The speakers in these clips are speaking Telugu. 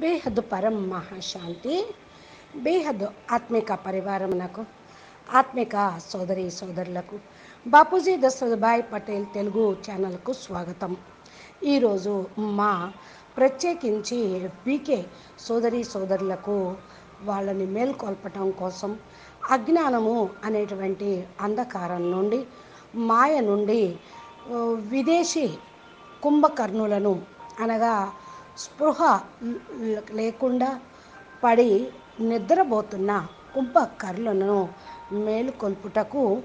బేహద్ పరం మహాశాంతి బేహద్ ఆత్మిక పరివారమునకు ఆత్మిక సోదరి సోదరులకు బాపూజీ దశరథభాయ్ పటేల్ తెలుగు ఛానల్కు స్వాగతం. ఈరోజు మా ప్రత్యేకించి బీకే సోదరి సోదరులకు వాళ్ళని మేల్కొల్పటం కోసం అజ్ఞానము అనేటువంటి అంధకారం నుండి మాయ నుండి విదేశీ కుంభకర్ణులను అనగా స్పృహ లేకుండా పడి నిద్రపోతున్న కుంభకర్ణులను మేలుకొల్పుటకు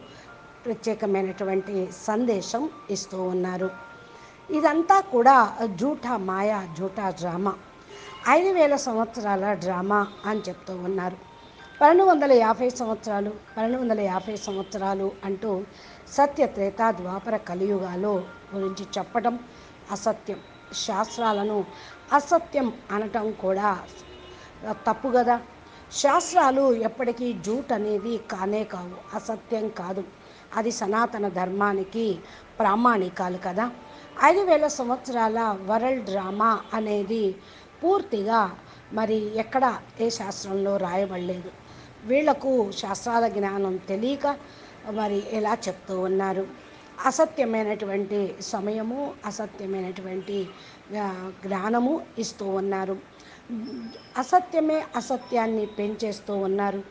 ప్రత్యేకమైనటువంటి సందేశం ఇస్తూ ఉన్నారు. ఇదంతా కూడా జూఠా మాయా జూఠా డ్రామా. ఐదు వేల సంవత్సరాల డ్రామా అని చెప్తూ ఉన్నారు. పన్నెండు వందల యాభై సంవత్సరాలు పన్నెండు వందల యాభై సంవత్సరాలు అంటూ సత్య త్రేతా ద్వాపర కలియుగాలు గురించి చెప్పడం అసత్యం. శాస్త్రాలను అసత్యం అనటం కూడా తప్పు కదా శాస్త్రాలు ఎప్పటికీ జూట్ అనేది కానే కావు. అసత్యం కాదు. అది సనాతన ధర్మానికి ప్రామాణికాలు కదా. ఐదు వేల సంవత్సరాల వరల్డ్ డ్రామా అనేది పూర్తిగా మరి ఎక్కడ ఏ శాస్త్రంలో రాయబడలేదు. వీళ్ళకు శాస్త్రాల జ్ఞానం తెలియక మరి ఎలా చెప్తూ ఉన్నారు? అసత్యమైనటువంటి సమయము అసత్యమైనటువంటి జ్ఞానము ఇస్తూ ఉన్నారు. అసత్యమే అసత్యాన్ని పెంచేస్తూ ఉన్నారు.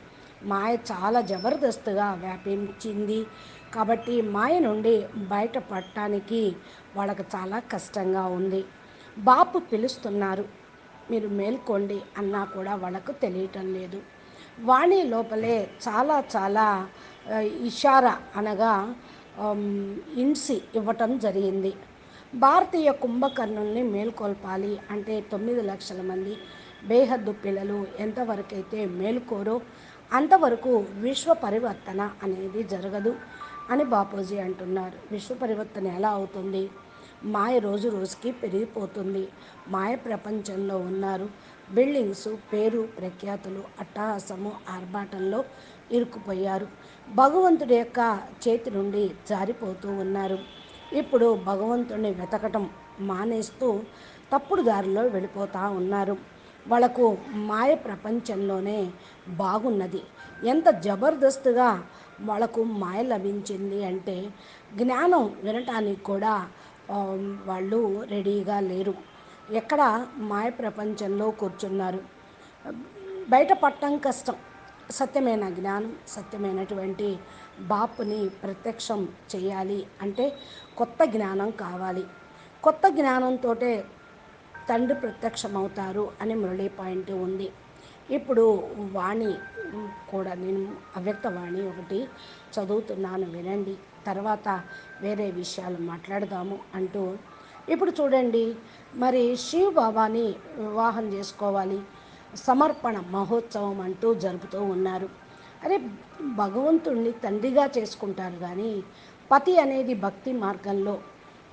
మాయ చాలా జబర్దస్తుగా వ్యాపించింది. కాబట్టి మాయ నుండి బయటపడటానికి వాళ్ళకు చాలా కష్టంగా ఉంది. బాపు పిలుస్తున్నారు. మీరు మేల్కోండి అన్నా కూడా వాళ్ళకు తెలియటం లేదు. వాణి లోపలే చాలా చాలా ఇషారా అనగా ఇన్సి ఇవ్వటం జరిగింది. భారతీయ కుంభకర్ణుల్ని మేల్కొల్పాలి అంటే తొమ్మిది లక్షల మంది బేహద్దు పిల్లలు ఎంతవరకైతే మేలుకోరో అంతవరకు విశ్వ పరివర్తన అనేది జరగదు అని బాపూజీ అంటున్నారు. విశ్వ పరివర్తన ఎలా అవుతుంది? మాయ రోజు రోజుకి పెరిగిపోతుంది. మాయ ప్రపంచంలో ఉన్నారు. బిల్డింగ్స్ పేరు ప్రఖ్యాతులు అట్టహాసము ఆర్భాటంలో ఇరుక్కుపోయారు. భగవంతుడి యొక్క చేతి నుండి జారిపోతూ ఉన్నారు. ఇప్పుడు భగవంతుని వెతకటం మానేస్తూ తప్పుడు దారిలో వెళ్ళిపోతూ ఉన్నారు. వాళ్ళకు మాయ ప్రపంచంలోనే బాగున్నది. ఎంత జబర్దస్త్గా వాళ్ళకు మాయ లభించింది అంటే జ్ఞానం వినటానికి కూడా వాళ్ళు రెడీగా లేరు. ఎక్కడ మాయ ప్రపంచంలో కూర్చున్నారు. బయట పట్టం కష్టం. సత్యమైన జ్ఞానం సత్యమైనటువంటి బాపుని ప్రత్యక్షం చేయాలి అంటే కొత్త జ్ఞానం కావాలి. కొత్త జ్ఞానంతో తండ్రి ప్రత్యక్షమవుతారు అని మురళీ పాయింట్ ఉంది. ఇప్పుడు వాణి కూడా నేను అవ్యక్త వాణి ఒకటి చదువుతున్నాను వినండి. తర్వాత వేరే విషయాలు మాట్లాడదాము అంటూ ఇప్పుడు చూడండి. మరి శివ్ బాబాని వివాహం చేసుకోవాలి. సమర్పణ మహోత్సవం అంటూ జరుపుతూ ఉన్నారు. అరే భగవంతుణ్ణి తండ్రిగా చేసుకుంటారు కానీ పతి అనేది భక్తి మార్గంలో.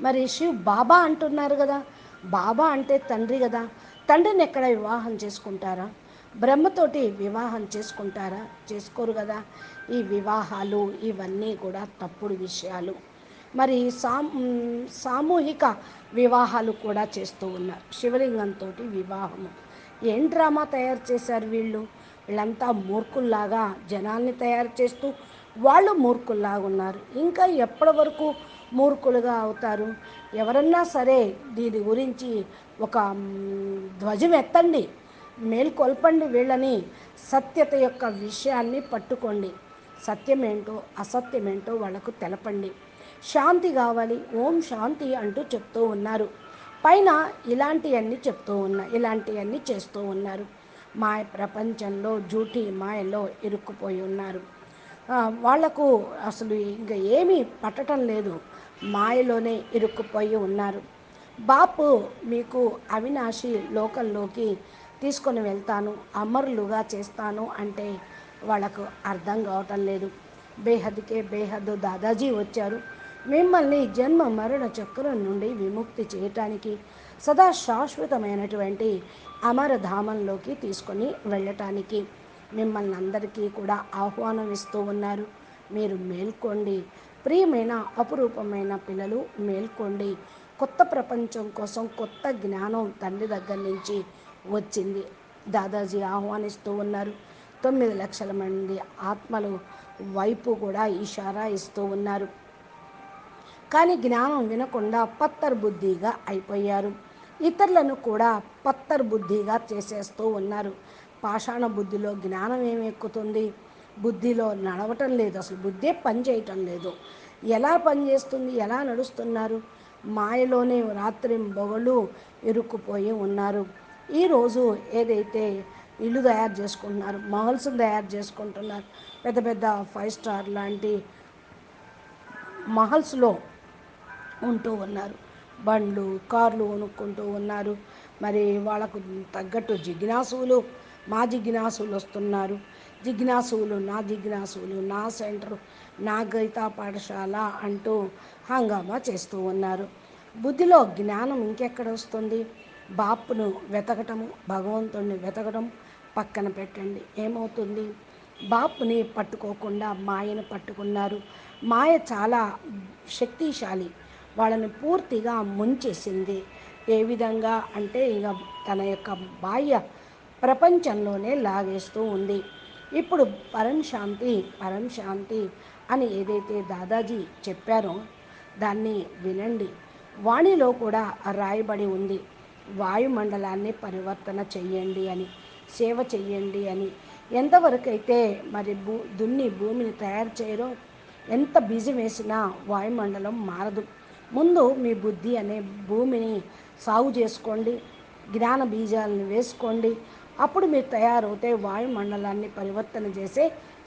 మరి శివ్ బాబా అంటున్నారు కదా బాబా అంటే తండ్రి కదా తండ్రిని ఎక్కడ వివాహం చేసుకుంటారా? బ్రహ్మతోటి వివాహం చేసుకుంటారా? చేసుకోరు కదా. ఈ వివాహాలు ఇవన్నీ కూడా తప్పుడు విషయాలు. మరి సామ్ సామూహిక వివాహాలు కూడా చేస్తూ ఉన్నారు. శివలింగంతో వివాహము. ఏం డ్రామా తయారు చేశారు వీళ్ళు? వీళ్ళంతా మూర్ఖుల్లాగా జనాల్ని తయారు చేస్తూ వాళ్ళు మూర్ఖుల్లాగా ఉన్నారు ఇంకా ఎప్పటి వరకు మూర్ఖులుగా అవుతారు? ఎవరన్నా సరే దీని గురించి ఒక ధ్వజం ఎత్తండి. మేల్కొల్పండి వీళ్ళని. సత్యత యొక్క విషయాన్ని పట్టుకోండి. సత్యమేంటో అసత్యమేంటో వాళ్ళకు తెలపండి. శాంతి కావాలి. ఓం శాంతి అంటూ చెప్తూ ఉన్నారు. పైన ఇలాంటివన్నీ చెప్తూ ఉన్నా ఇలాంటివన్నీ చేస్తూ ఉన్నారు. మాయ ప్రపంచంలో జూటి మాయలో ఇరుక్కుపోయి ఉన్నారు. వాళ్ళకు అసలు ఇంకా ఏమీ పట్టడం లేదు. మాయలోనే ఇరుక్కుపోయి ఉన్నారు. బాపు మీకు అవినాశి లోకంలోకి తీసుకొని వెళ్తాను అమరులుగా చేస్తాను అంటే వాళ్ళకు అర్థం కావటం లేదు. బేహద్కే బేహద్దు దాదాజీ వచ్చారు. మిమ్మల్ని జన్మ మరణ చక్రం నుండి విముక్తి చేయటానికి సదా శాశ్వతమైనటువంటి అమరధామంలోకి తీసుకొని వెళ్ళటానికి మిమ్మల్ని అందరికీ కూడా ఆహ్వానం ఇస్తూ ఉన్నారు. మీరు మేల్కోండి. ప్రియమైన అపురూపమైన పిల్లలు మేల్కోండి. కొత్త ప్రపంచం కోసం కొత్త జ్ఞానం తండ్రి దగ్గర నుంచి వచ్చింది. దాదాజీ ఆహ్వానిస్తూ ఉన్నారు. తొమ్మిది లక్షల మంది ఆత్మలు వైపు కూడా ఇషారా ఇస్తూ ఉన్నారు. కానీ జ్ఞానం వినకుండా పత్తర్ బుద్ధిగా అయిపోయారు. ఇతరులను కూడా పత్తర్ బుద్ధిగా చేసేస్తూ ఉన్నారు. పాషాణ బుద్ధిలో జ్ఞానం ఏమెక్కుతుంది బుద్ధిలో నడవటం లేదు. అసలు బుద్ధే పనిచేయటం లేదు. ఎలా పనిచేస్తుంది ఎలా నడుస్తున్నారు? మాయలోనే రాత్రి బొగలు ఇరుక్కుపోయి ఉన్నారు. ఈరోజు ఏదైతే ఇల్లు తయారు చేసుకుంటున్నారు మహల్స్ తయారు చేసుకుంటున్నారు పెద్ద పెద్ద ఫైవ్ స్టార్ లాంటి మహల్స్లో ఉంటూ ఉన్నారు. బండ్లు కార్లు కొనుక్కుంటూ ఉన్నారు. మరి వాళ్ళకు తగ్గట్టు జిజ్ఞాసులు మా జిజ్ఞాసులు వస్తున్నారు. జిజ్ఞాసులు నా జిజ్ఞాసులు నా సెంటర్ నా గీతా పాఠశాల అంటూ హంగామా చేస్తూ ఉన్నారు. బుద్ధిలో జ్ఞానం ఇంకెక్కడ వస్తుంది? బాపును వెతకటము భగవంతుడిని వెతకడం పక్కన పెట్టండి. ఏమవుతుంది? బాపుని పట్టుకోకుండా మాయను పట్టుకున్నారు. మాయ చాలా శక్తిశాలి. వాళ్ళని పూర్తిగా ముంచేసింది. ఏ విధంగా అంటే ఇక తన యొక్క బాహ్య ప్రపంచంలోనే లాగేస్తూ ఉంది. ఇప్పుడు పరం శాంతి పరం శాంతి అని ఏదైతే దాదాజీ చెప్పారో దాన్ని వినండి. వాణిలో కూడా రాయబడి ఉంది. వాయుమండలాన్ని పరివర్తన చెయ్యండి అని సేవ చెయ్యండి అని. ఎంతవరకైతే మరి భూ దున్ని భూమిని తయారు చేయరో ఎంత బీజం వేసినా వాయుమండలం మారదు. ముందు మీ బుద్ధి అనే భూమిని సాగు చేసుకోండి జ్ఞాన బీజాలను వేసుకోండి. అప్పుడు మీరు తయారవుతే వాయుమండలాన్ని పరివర్తన చేసే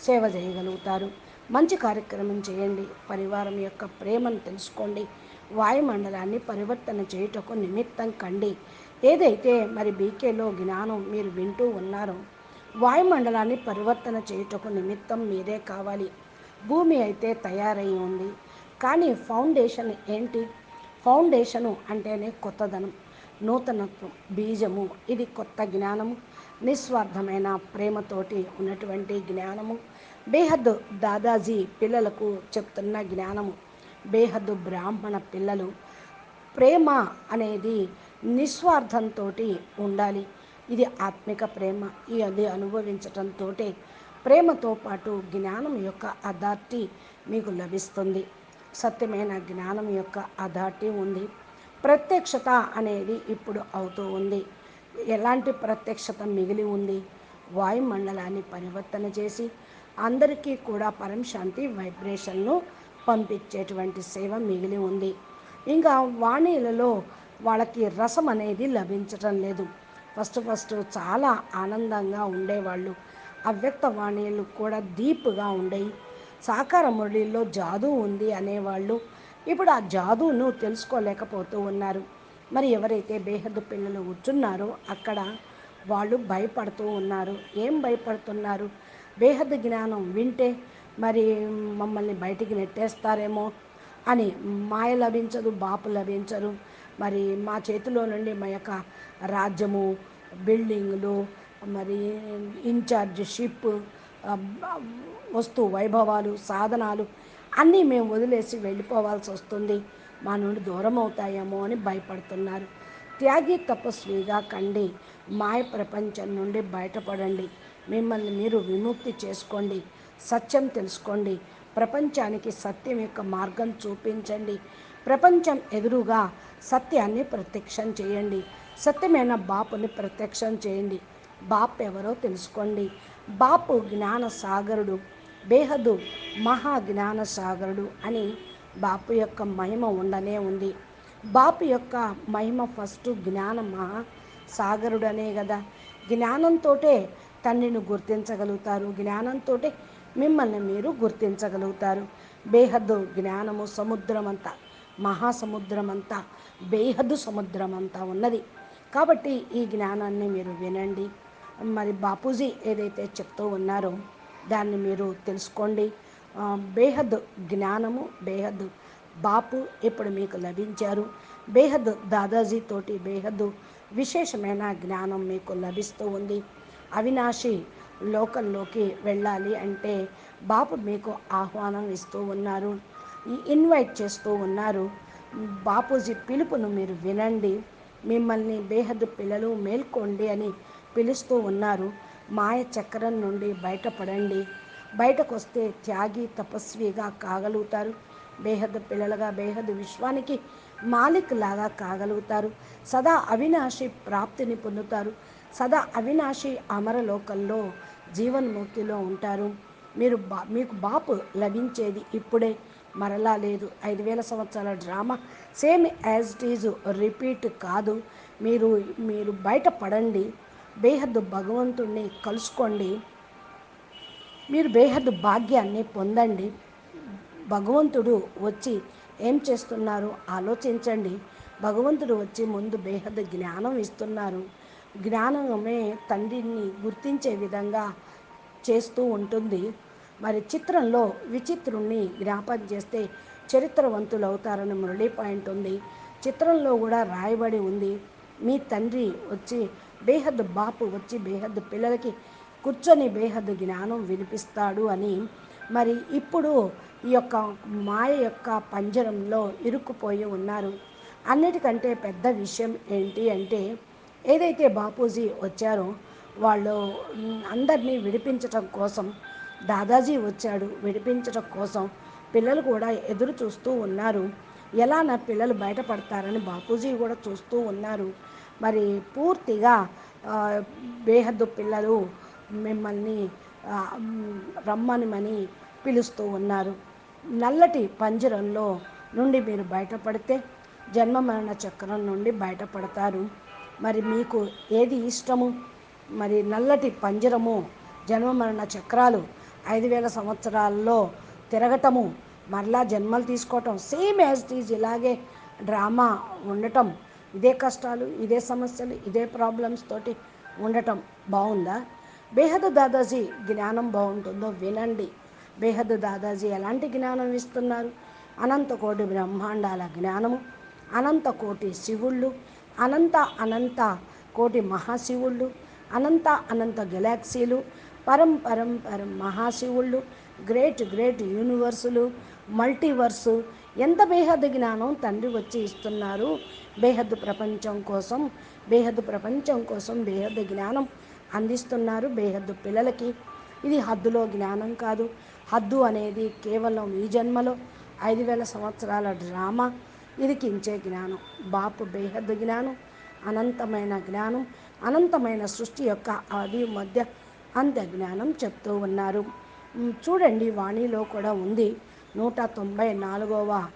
సేవ చేయగలుగుతారు. మంచి కార్యక్రమం చేయండి. పరివారం యొక్క ప్రేమను తెలుసుకోండి. వాయుమండలాన్ని పరివర్తన చేయుటకు నిమిత్తం కండి. ఏదైతే మరి బీకేలో జ్ఞానం మీరు వింటూ ఉన్నారో వాయుమండలాన్ని పరివర్తన చేయుటకు నిమిత్తం మీరే కావాలి. భూమి అయితే తయారై ఉంది. కానీ ఫౌండేషన్ ఏంటి? ఫౌండేషను అంటేనే కొత్తదనం నూతనత్వం బీజము. ఇది కొత్త జ్ఞానము నిస్వార్థమైన ప్రేమతోటి ఉన్నటువంటి జ్ఞానము. బేహద్ దాదాజీ పిల్లలకు చెప్తున్న జ్ఞానము. బేహద్దు బ్రాహ్మణ పిల్లలు ప్రేమ అనేది నిస్వార్థంతో ఉండాలి. ఇది ఆత్మిక ప్రేమ. ఈ అది అనుభవించటంతో ప్రేమతో పాటు జ్ఞానం యొక్క అథార్టీ మీకు లభిస్తుంది. సత్యమైన జ్ఞానం యొక్క అథారిటీ ఉంది. ప్రత్యక్షత అనేది ఇప్పుడు అవుతూ ఉంది. ఎలాంటి ప్రత్యక్షత మిగిలి ఉంది? వాయుమండలాన్ని పరివర్తన చేసి అందరికీ కూడా పరం శాంతి వైబ్రేషన్ను పంపించేటువంటి సేవ మిగిలి ఉంది. ఇంకా వాణిలలో వాళ్ళకి రసం అనేది లభించటం లేదు. ఫస్ట్ ఫస్ట్ చాలా ఆనందంగా ఉండేవాళ్ళు. అవ్యక్త వాణిలు కూడా దీప్గా ఉండేవి సాకార మురళిలో జాదు ఉంది అనేవాళ్ళు ఇప్పుడు ఆ జాదును తెలుసుకోలేకపోతూ ఉన్నారు. మరి ఎవరైతే బేహద్దు పిల్లలు కూర్చున్నారో అక్కడ వాళ్ళు భయపడుతూ ఉన్నారు. ఏం భయపడుతున్నారు? బేహద్దు జ్ఞానం వింటే మరి మమ్మల్ని బయటికి నెట్టేస్తారేమో అని మాయ లభించదు బాపు లభించరు. మరి మా చేతిలో నుండి మా యొక్క రాజ్యము బిల్డింగులు మరి ఇన్ఛార్జ్ షిప్ వస్తు వైభవాలు సాధనాలు అన్నీ మేము వదిలేసి వెళ్ళిపోవాల్సి వస్తుంది. మా నుండి దూరం అవుతాయేమో అని భయపడుతున్నారు. త్యాగి తపస్విగా కండి. మాయ ప్రపంచం నుండి బయటపడండి. మిమ్మల్ని మీరు విముక్తి చేసుకోండి. సత్యం తెలుసుకోండి. ప్రపంచానికి సత్యం యొక్క మార్గం చూపించండి. ప్రపంచం ఎదురుగా సత్యాన్ని ప్రత్యక్షం చేయండి. సత్యమైన బాపుని ప్రత్యక్షం చేయండి. బాప్ ఎవరో తెలుసుకోండి. బాపు జ్ఞాన సాగరుడు బేహదు మహా జ్ఞాన సాగరుడు అని బాపు యొక్క మహిమ ఉండనే ఉంది. బాపు యొక్క మహిమ ఫస్ట్ జ్ఞాన మహా సాగరుడు అనే కదా జ్ఞానంతో తండ్రిని గుర్తించగలుగుతారు. జ్ఞానంతో మిమ్మల్ని మీరు గుర్తించగలుగుతారు. బేహద్దు జ్ఞానము సముద్రమంతా మహాసముద్రమంతా బేహద్దు సముద్రమంతా ఉన్నది. కాబట్టి ఈ జ్ఞానాన్ని మీరు వినండి. మరి బాపూజీ ఏదైతే చెప్తూ ఉన్నారో దాన్ని మీరు తెలుసుకోండి. బేహద్ జ్ఞానము బేహద్ బాపు ఇప్పుడు మీకు లభించారు. బేహద్ దాదాజీ తోటి బేహద్ విశేషమైన జ్ఞానం మీకు లభిస్తూ ఉంది. అవినాశి లోకంలోకి వెళ్ళాలి అంటే బాపు మీకు ఆహ్వానం ఇస్తూ ఉన్నారు. ఇన్వైట్ చేస్తూ ఉన్నారు. బాపూజీ పిలుపును మీరు వినండి. మిమ్మల్ని బేహద్ పిల్లలు మేల్కోండి అని పిలుస్తూ ఉన్నారు. మాయ చక్రం నుండి బయటపడండి. బయటకు వస్తే త్యాగి తపస్విగా కాగలుగుతారు. బేహద్ పిల్లలుగా బేహద్ విశ్వానికి మాలిక్ లాగా కాగలుగుతారు. సదా అవినాశి ప్రాప్తిని పొందుతారు. సదా అవినాశి అమరలోకంలో జీవన్ముక్తిలో ఉంటారు. మీరు బా మీకు బాపు లభించేది ఇప్పుడే. మరలా లేదు. ఐదు వేల సంవత్సరాల drama. Same as it is repeat కాదు. మీరు మీరు బయటపడండి. బేహద్దు భగవంతుణ్ణి కలుసుకోండి. మీరు బేహద్దు భాగ్యాన్ని పొందండి. భగవంతుడు వచ్చి ఏం చేస్తున్నారు? ఆలోచించండి. భగవంతుడు వచ్చి ముందు బేహద్దు జ్ఞానం ఇస్తున్నారు. జ్ఞానమే తండ్రిని గుర్తించే విధంగా చేస్తూ ఉంటుంది. మరి చిత్రంలో విచిత్రుణ్ణి జ్ఞాపకం చేస్తే చరిత్రవంతులు అవుతారని మురళీ పాయింట్ ఉంది. చిత్రంలో కూడా రాయబడి ఉంది. మీ తండ్రి వచ్చి బేహద్దు బాపు వచ్చి బేహద్దు పిల్లలకి కూర్చొని బేహద్దు జ్ఞానం వినిపిస్తాడు అని మరి ఇప్పుడు ఈ యొక్క మాయ యొక్క పంజరంలో ఇరుక్కుపోయి ఉన్నారు. అన్నిటికంటే పెద్ద విషయం ఏంటి అంటే ఏదైతే బాపూజీ వచ్చారో వాళ్ళు అందరినీ విడిపించటం కోసం దాదాజీ వచ్చాడు విడిపించటం కోసం పిల్లలు కూడా ఎదురు చూస్తూ ఉన్నారు. ఎలా నా పిల్లలు బయటపడతారని బాపూజీ కూడా చూస్తూ ఉన్నారు. మరి పూర్తిగా బేహద్దు పిల్లలు మిమ్మల్ని రమ్మనిమని పిలుస్తూ ఉన్నారు. నల్లటి పంజరంలో నుండి మీరు బయటపడితే జన్మ మరణ చక్రం నుండి బయటపడతారు. మరి మీకు ఏది ఇష్టము? మరి నల్లటి పంజరము జన్మ మరణ చక్రాలు ఐదు వేల సంవత్సరాల్లో తిరగటము మరలా జన్మలు తీసుకోవటం సేమ్ యాజ్ ఇట్ ఈజ్ ఇలాగే డ్రామా ఉండటం ఇదే కష్టాలు ఇదే సమస్యలు ఇదే ప్రాబ్లమ్స్ తోటి ఉండటం బాగుందా? బేహద్ దాదాజీ జ్ఞానం బాగుంటుందో వినండి. బేహద్ దాదాజీ ఎలాంటి జ్ఞానం ఇస్తున్నారు? అనంత కోటి బ్రహ్మాండాల జ్ఞానము అనంత కోటి శివుళ్ళు అనంత అనంత కోటి మహాశివుళ్ళు అనంత అనంత గెలాక్సీలు పరం పరం పరం మహాశివుళ్ళు గ్రేట్ గ్రేట్ యూనివర్సులు మల్టీవర్సు ఎంత బేహద్దు జ్ఞానం తండ్రి వచ్చి ఇస్తున్నారు? బేహద్దు ప్రపంచం కోసం బేహద్దు ప్రపంచం కోసం బేహద్దు జ్ఞానం అందిస్తున్నారు బేహద్దు పిల్లలకి. ఇది హద్దులో జ్ఞానం కాదు. హద్దు అనేది కేవలం ఈ జన్మలో ఐదు వేల సంవత్సరాల డ్రామా. ఇది కించే జ్ఞానం. బాపు బేహద్దు జ్ఞానం అనంతమైన జ్ఞానం అనంతమైన సృష్టి యొక్క ఆది మధ్య అంత్య జ్ఞానం చెప్తూ ఉన్నారు. చూడండి వాణిలో కూడా ఉంది. నూట తొంభై నాలుగవ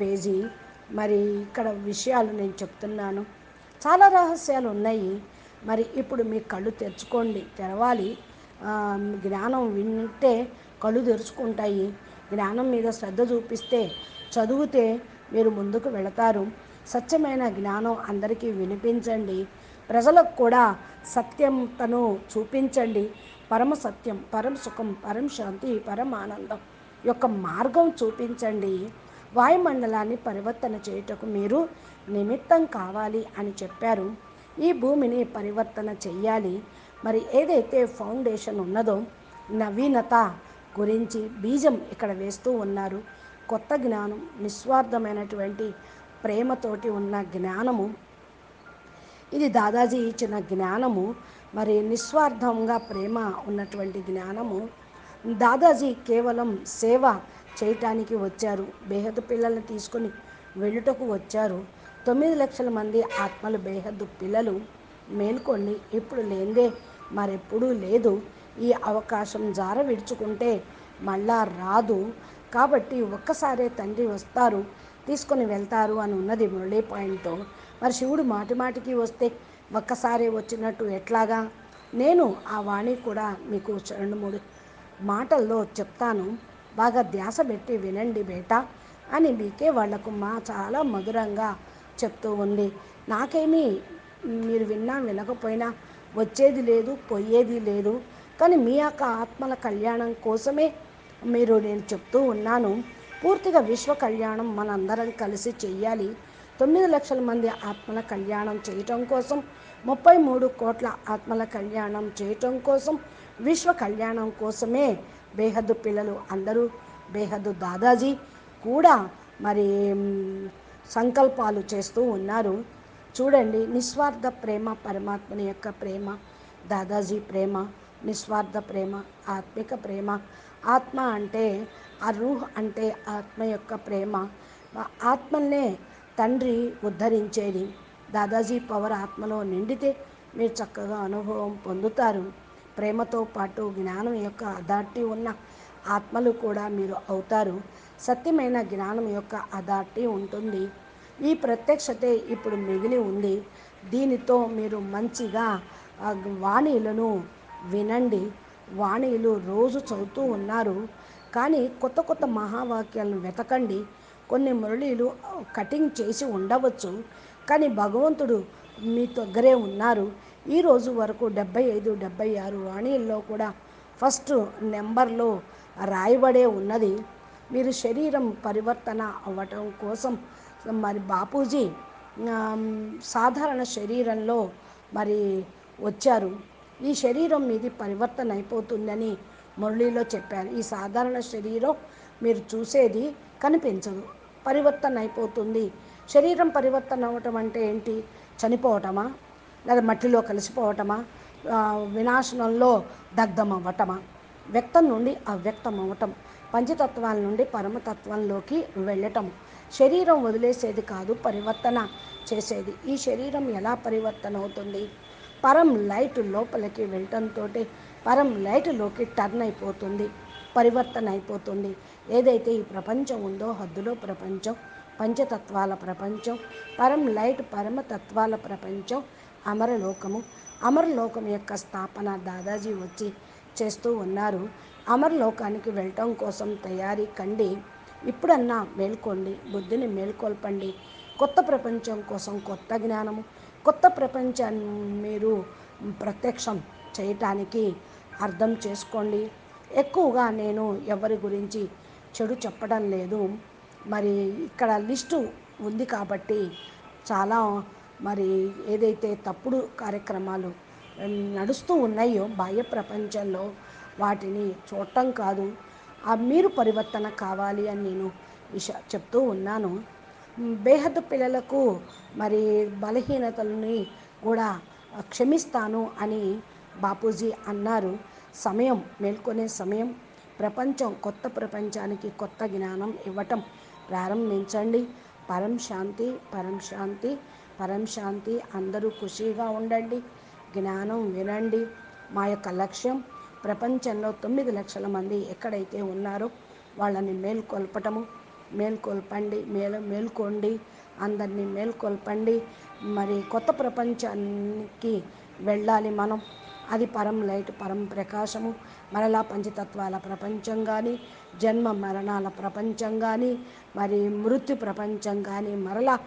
పేజీ. మరి ఇక్కడ విషయాలు నేను చెప్తున్నాను. చాలా రహస్యాలు ఉన్నాయి. మరి ఇప్పుడు మీ కళ్ళు తెరుచుకోండి తెరవాలి. జ్ఞానం వింటే కళ్ళు తెరుచుకుంటాయి. జ్ఞానం మీద శ్రద్ధ చూపిస్తే చదివితే మీరు ముందుకు వెళతారు. సత్యమైన జ్ఞానం అందరికీ వినిపించండి. ప్రజలకు కూడా సత్యంతను చూపించండి. పరమ సత్యం పరమ సుఖం పరం శాంతి పరం ఆనందం. యొక్క మార్గం చూపించండి. వాయుమండలాన్ని పరివర్తన చేయుటకు మీరు నిమిత్తం కావాలి అని చెప్పారు. ఈ భూమిని పరివర్తన చెయ్యాలి. మరి ఏదైతే ఫౌండేషన్ ఉన్నదో నవీనత గురించి బీజం ఇక్కడ వేస్తూ ఉన్నారు. కొత్త జ్ఞానం నిస్వార్థమైనటువంటి ప్రేమతోటి ఉన్న జ్ఞానము. ఇది దాదాజీ ఇచ్చిన జ్ఞానము. మరి నిస్వార్థంగా ప్రేమ ఉన్నటువంటి జ్ఞానము. దాదాజీ కేవలం సేవ చేయటానికి వచ్చారు. బేహద్దు పిల్లల్ని తీసుకొని వెళ్ళుటకు వచ్చారు. తొమ్మిది లక్షల మంది ఆత్మలు బేహద్దు పిల్లలు. మేల్కొండి ఇప్పుడు లేదే మరెప్పుడూ లేదు. ఈ అవకాశం జార విడుచుకుంటే మళ్ళా రాదు. కాబట్టి ఒక్కసారే తండ్రి వస్తారు తీసుకొని వెళ్తారు అని ఉన్నది మురళీ పాయింట్తో మరి శివుడు మాటి మాటికి వస్తే ఒక్కసారే వచ్చినట్టు ఎట్లాగా? నేను ఆ వాణి కూడా మీకు రెండు మూడు మాటల్లో చెప్తాను. బాగా ధ్యాస పెట్టి వినండి బేటా అని మీకే వాళ్ళకు మా చాలా మధురంగా చెప్తూ ఉంది. నాకేమీ మీరు విన్నా వినకపోయినా వచ్చేది లేదు పోయేది లేదు. కానీ మీ యొక్క ఆత్మల కళ్యాణం కోసమే మీరు నేను చెప్తూ ఉన్నాను. పూర్తిగా విశ్వ కళ్యాణం మనందరం కలిసి చేయాలి తొమ్మిది లక్షల మంది ఆత్మల కళ్యాణం చేయటం కోసం ముప్పై మూడు కోట్ల ఆత్మల కళ్యాణం చేయటం కోసం విశ్వ కళ్యాణం కోసమే బేహద్దు పిల్లలు అందరూ బేహద్దు దాదాజీ కూడా మరి సంకల్పాలు చేస్తూ ఉన్నారు. చూడండి నిస్వార్థ ప్రేమ పరమాత్మని యొక్క ప్రేమ దాదాజీ ప్రేమ నిస్వార్థ ప్రేమ ఆత్మిక ప్రేమ. ఆత్మ అంటే ఆ రూహ్ అంటే ఆత్మ యొక్క ప్రేమ. ఆత్మనే తండ్రి ఉద్ధరించేది. దాదాజీ పవర్ ఆత్మలో నిండితే మీరు చక్కగా అనుభవం పొందుతారు. ప్రేమతో పాటు జ్ఞానం యొక్క అథారిటీ ఉన్న ఆత్మలు కూడా మీరు అవుతారు. సత్యమైన జ్ఞానం యొక్క అథారిటీ ఉంటుంది. ఈ ప్రత్యక్షతే ఇప్పుడు మిగిలి ఉంది. దీనితో మీరు మంచిగా వాణీలను వినండి. వాణీలు రోజు చదువుతూ ఉన్నారు. కానీ కొత్త కొత్త మహావాక్యాలను వెతకండి. కొన్ని మురళీలు కటింగ్ చేసి ఉండవచ్చు. కానీ భగవంతుడు మీ దగ్గరే ఉన్నారు. ఈ రోజు వరకు డెబ్బై ఐదు డెబ్బై ఆరు వాణిల్లో కూడా ఫస్ట్ నెంబర్లో రాయబడే ఉన్నది. మీరు శరీరం పరివర్తన అవ్వటం కోసం మరి బాపూజీ సాధారణ శరీరంలో మరి వచ్చారు. ఈ శరీరం మీది పరివర్తన అయిపోతుందని మురళిలో చెప్పారు. ఈ సాధారణ శరీరం మీరు చూసేది కనిపించదు. పరివర్తన అయిపోతుంది. శరీరం పరివర్తన అవ్వటం అంటే ఏంటి? చనిపోవటమా? లేదా మట్టిలో కలిసిపోవటమా? వినాశనంలో దగ్ధం అవ్వటమా వ్యక్తం నుండి అవ్యక్తం అవ్వటం పంచతత్వాల నుండి పరమతత్వంలోకి వెళ్ళటం. శరీరం వదిలేసేది కాదు పరివర్తన చేసేది. ఈ శరీరం ఎలా పరివర్తన అవుతుంది పరం లైట్ లోపలికి వెళ్ళటంతో పరం లైట్లోకి టర్న్ అయిపోతుంది పరివర్తన అయిపోతుంది. ఏదైతే ఈ ప్రపంచం ఉందో హద్దులో ప్రపంచం పంచతత్వాల ప్రపంచం పరం లైట్ పరమతత్వాల ప్రపంచం అమరలోకము. అమరలోకం యొక్క స్థాపన దాదాజీ వచ్చి చేస్తూ ఉన్నారు. అమరలోకానికి వెళ్ళటం కోసం తయారీ కండి. ఇప్పుడన్నా మేల్కోండి. బుద్ధిని మేల్కొల్పండి. కొత్త ప్రపంచం కోసం కొత్త జ్ఞానము కొత్త ప్రపంచాన్ని మీరు ప్రత్యక్షం చేయటానికి అర్థం చేసుకోండి. ఎక్కువగా నేను ఎవరి గురించి చెడు చెప్పడం లేదు. మరి ఇక్కడ లిస్టు ఉంది కాబట్టి చాలా మరి ఏదైతే తప్పుడు కార్యక్రమాలు నడుస్తూ ఉన్నాయో బాహ్య ప్రపంచంలో వాటిని చూడటం కాదు ఆ మీరు పరివర్తన కావాలి అని నేను విష చెప్తూ ఉన్నాను. బేహద్దు పిల్లలకు మరి బలహీనతలని కూడా క్షమిస్తాను అని బాపూజీ అన్నారు. సమయం మేల్కొనే సమయం ప్రపంచం కొత్త ప్రపంచానికి కొత్త జ్ఞానం ఇవ్వటం ప్రారంభించండి. పరం శాంతి పరం శాంతి. పరం శాంతి అందరూ ఖుషీగా ఉండండి జ్ఞానం వినండి. మా యొక్క లక్ష్యం ప్రపంచంలో తొమ్మిది లక్షల మంది ఎక్కడైతే ఉన్నారో వాళ్ళని మేల్కొల్పటము. మేల్కొల్పండి మేలు మేల్కోండి అందరినీ మేల్కొల్పండి. మరి కొత్త ప్రపంచానికి వెళ్ళాలి మనం. అది పరం లైట్ పరం ప్రకాశము. మరలా పంచతత్వాల ప్రపంచం కానీ జన్మ మరణాల ప్రపంచం కానీ మరి మృత్యు ప్రపంచం కానీ మరలా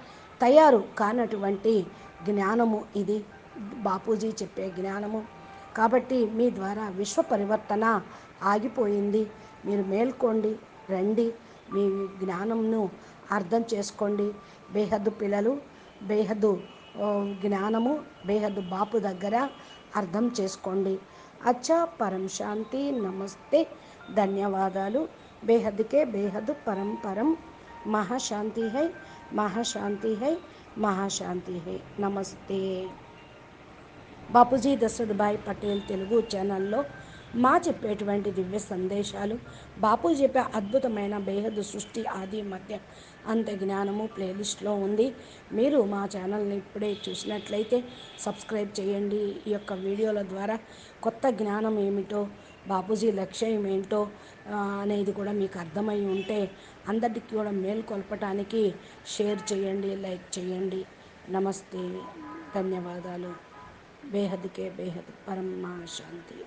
తయారు కానటువంటి జ్ఞానము ఇది. బాపూజీ చెప్పే జ్ఞానము. కాబట్టి మీ ద్వారా విశ్వ పరివర్తన ఆగిపోయింది. మీరు మేల్కోండి రండి. మీ జ్ఞానంను అర్థం చేసుకోండి. బేహద్దు పిల్లలు బేహద్దు జ్ఞానము బేహద్దు బాపు దగ్గర అర్థం చేసుకోండి. అచ్చా పరం శాంతి నమస్తే. ధన్యవాదాలు. బేహద్కే బేహద్దు పరం పరం. మహాశాంతి హై. మహాశాంతి హై మహాశాంతి హై నమస్తే బాపూజీ దశరథభాయ్ పటేల్ తెలుగు ఛానల్లో మా చెప్పేటువంటి దివ్య సందేశాలు బాపు చెప్పే అద్భుతమైన బేహద్ సృష్టి ఆది మధ్య అంత జ్ఞానము ప్లేలిస్ట్లో ఉంది. మీరు మా ఛానల్ని ఇప్పుడే చూసినట్లయితే సబ్స్క్రైబ్ చేయండి. ఈ యొక్క వీడియోల ద్వారా కొత్త జ్ఞానం ఏమిటో బాపూజీ లక్ష్యం ఏంటో అనేది కూడా మీకు అర్థమై ఉంటే అందరికీ కూడా మేల్కొల్పటానికి షేర్ చేయండి లైక్ చేయండి. నమస్తే ధన్యవాదాలు. బేహద్కే బేహద్ పరమ శాంతి.